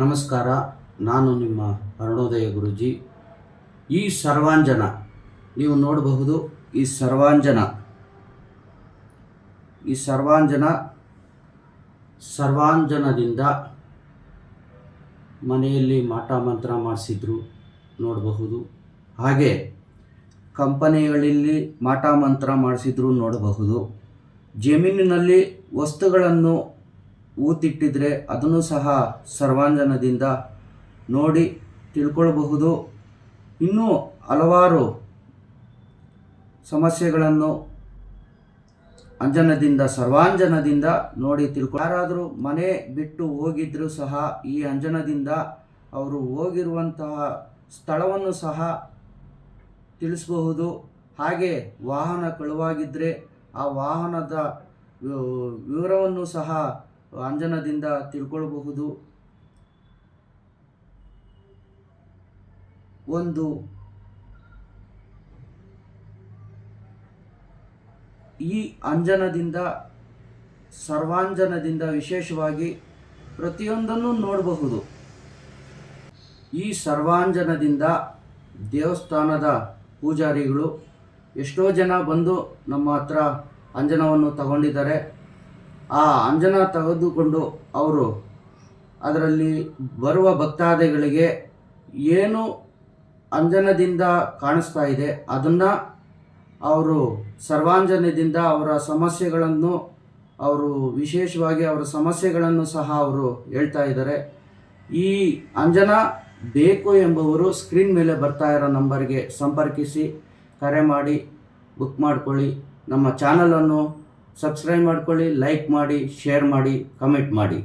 ನಮಸ್ಕಾರ, ನಾನು ನಿಮ್ಮ ಅರುಣೋದಯ ಗುರುಜಿ. ಈ ಸರ್ವಾಂಜನ, ನೀವು ನೋಡಬಹುದು, ಈ ಸರ್ವಾಂಜನ. ಈ ಸರ್ವಾಂಜನ ಸರ್ವಾಂಜನದಿಂದ ಮನೆಯಲ್ಲಿ ಮಾಟ ಮಂತ್ರ ಮಾಡಿಸಿದ್ರು, ನೋಡಬಹುದು. ಹಾಗೆ ಕಂಪನಿಗಳಲ್ಲಿ ಮಾಟ ಮಂತ್ರ ಮಾಡಿಸಿದ್ರು, ನೋಡಬಹುದು. ಜಮೀನಿನಲ್ಲಿ ವಸ್ತುಗಳನ್ನು ಊತಿಟ್ಟಿದ್ರೆ ಅದನ್ನು ಸಹ ಸರ್ವಾಂಜನದಿಂದ ನೋಡಿ ತಿಳ್ಕೊಳ್ಬಹುದು. ಇನ್ನೂ ಹಲವಾರು ಸಮಸ್ಯೆಗಳನ್ನು ಅಂಜನದಿಂದ, ಸರ್ವಾಂಜನದಿಂದ ನೋಡಿ ತಿಳ್ಕೊ ಯಾರಾದರೂ ಮನೆ ಬಿಟ್ಟು ಹೋಗಿದ್ದರೂ ಸಹ ಈ ಅಂಜನದಿಂದ ಅವರು ಹೋಗಿರುವಂತಹ ಸ್ಥಳವನ್ನು ಸಹ ತಿಳಿಸಬಹುದು. ಹಾಗೆ ವಾಹನ ಕಳುವಾಗಿದ್ದರೆ ಆ ವಾಹನದ ವಿವರವನ್ನು ಸಹ ಅಂಜನದಿಂದ ತಿಳ್ಕೊಳ್ಬಹುದು. ಒಂದು ಈ ಅಂಜನದಿಂದ, ಸರ್ವಾಂಜನದಿಂದ ವಿಶೇಷವಾಗಿ ಪ್ರತಿಯೊಂದನ್ನು ನೋಡಬಹುದು. ಈ ಸರ್ವಾಂಜನದಿಂದ ದೇವಸ್ಥಾನದ ಪೂಜಾರಿಗಳು ಎಷ್ಟೋ ಜನ ಬಂದು ನಮ್ಮ ಹತ್ರ ಅಂಜನವನ್ನು ತಗೊಂಡಿದ್ದಾರೆ. ಆ ಅಂಜನ ತೆಗೆದುಕೊಂಡು ಅವರು ಅದರಲ್ಲಿ ಬರುವ ಭಕ್ತಾದಿಗಳಿಗೆ ಏನು ಅಂಜನದಿಂದ ಕಾಣಿಸ್ತಾ ಇದೆ, ಅದನ್ನು ಅವರು ಸರ್ವಾಂಜನದಿಂದ ಅವರ ಸಮಸ್ಯೆಗಳನ್ನು ಅವರು ವಿಶೇಷವಾಗಿ ಅವರ ಸಮಸ್ಯೆಗಳನ್ನು ಸಹ ಅವರು ಹೇಳ್ತಾ ಇದ್ದಾರೆ. ಈ ಅಂಜನ ಬೇಕು ಎಂಬುವರು ಸ್ಕ್ರೀನ್ ಮೇಲೆ ಬರ್ತಾ ಇರೋ ನಂಬರ್ಗೆ ಸಂಪರ್ಕಿಸಿ, ಕರೆ ಮಾಡಿ, ಬುಕ್ ಮಾಡಿಕೊಳ್ಳಿ. ನಮ್ಮ ಚಾನಲನ್ನು ಸಬ್ಸ್ಕ್ರೈಬ್ ಮಾಡ್ಕೊಳ್ಳಿ ಲೈಕ್ ಮಾಡಿ ಶೇರ್ ಮಾಡಿ ಕಮೆಂಟ್ ಮಾಡಿ.